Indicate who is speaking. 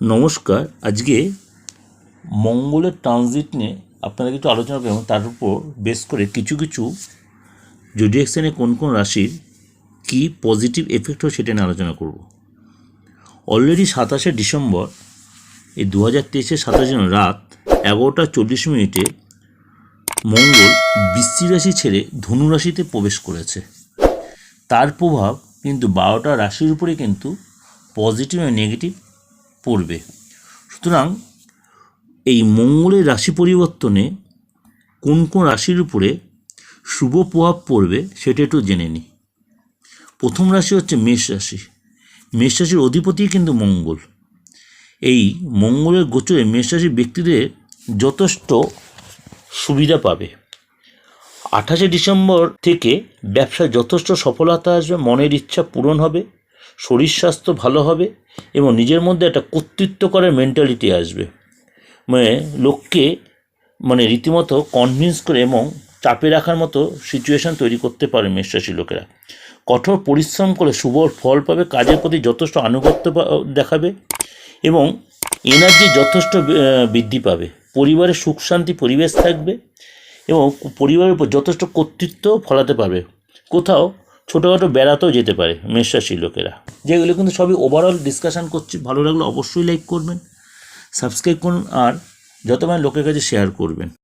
Speaker 1: নমস্কার, আজকে মঙ্গলের ট্রানজিট নিয়ে আপনারা কিছু আলোচনা করবেন তার উপর বেশ করে কিছু কিছু জোডিয়াকশানে কোন কোন রাশির কী পজিটিভ এফেক্ট হয় সেটা নিয়ে আলোচনা করব। অলরেডি সাতাশে ডিসেম্বর, এই দু হাজার তেইশের সাতাশে রাত এগারোটা চল্লিশ মিনিটে মঙ্গল বৃষ্টি রাশি ছেড়ে ধনু রাশিতে প্রবেশ করেছে। তার প্রভাব কিন্তু বারোটা রাশির উপরে কিন্তু পজিটিভ আর নেগেটিভ পড়বে। সুতরাং এই মঙ্গলের রাশি পরিবর্তনে কোন কোন রাশির উপরে শুভ প্রভাব পড়বে সেটা একটু জেনে নিই। প্রথম রাশি হচ্ছে মেষ রাশি। মেষ রাশির অধিপতি কিন্তু মঙ্গল। এই মঙ্গলের গোচরে মেষ রাশির ব্যক্তিদের যথেষ্ট সুবিধা পাবে। আঠাশে ডিসেম্বর থেকে ব্যবসায় যথেষ্ট সফলতা আসবে, মনের ইচ্ছা পূরণ হবে। শরীর স্বাস্থ্য ভালো হবে এবং নিজের মধ্যে একটা কর্তৃত্ব করার মেন্টালিটি আসবে। মানে লোককে মানে রীতিমতো কনভিন্স করে এবং চাপে রাখার মতো সিচুয়েশন তৈরি করতে পারে মেষরাশি লোকেরা। কঠোর পরিশ্রম করে শুভ ফল পাবে, কাজের প্রতি যথেষ্ট আনুগত্য দেখাবে এবং এনার্জি যথেষ্ট বৃদ্ধি পাবে। পরিবারে সুখ শান্তি পরিবেশ থাকবে এবং পরিবারের উপর যথেষ্ট কর্তৃত্ব ফলাতে পারবে। কোথাও ছোটোখাটো বেড়াতেও যেতে পারে মেষরাশির লোকেরা। যেগুলো কিন্তু সবই ওভারঅল ডিসকাশান করছি। ভালো লাগলে অবশ্যই লাইক করবেন সাবস্ক্রাইব করুন আর যত মানে লোকের কাছে শেয়ার করবেন।